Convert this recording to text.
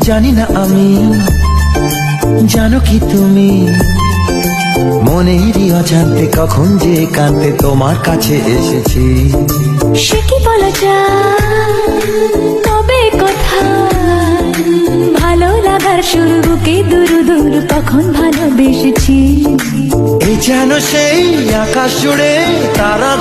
জানি না আমি। জানো কি তুমি? মনেরই অজান্তে কখন যে কান্তে তোমার কাছে এসেছি। সে কি বলা যায়? তবে কথা। ভালো লাগার শুরু বুকে দুরু দুরু তখন ভালোবেসেছি? এই যেন সেই আকাশ জুড়ে তারা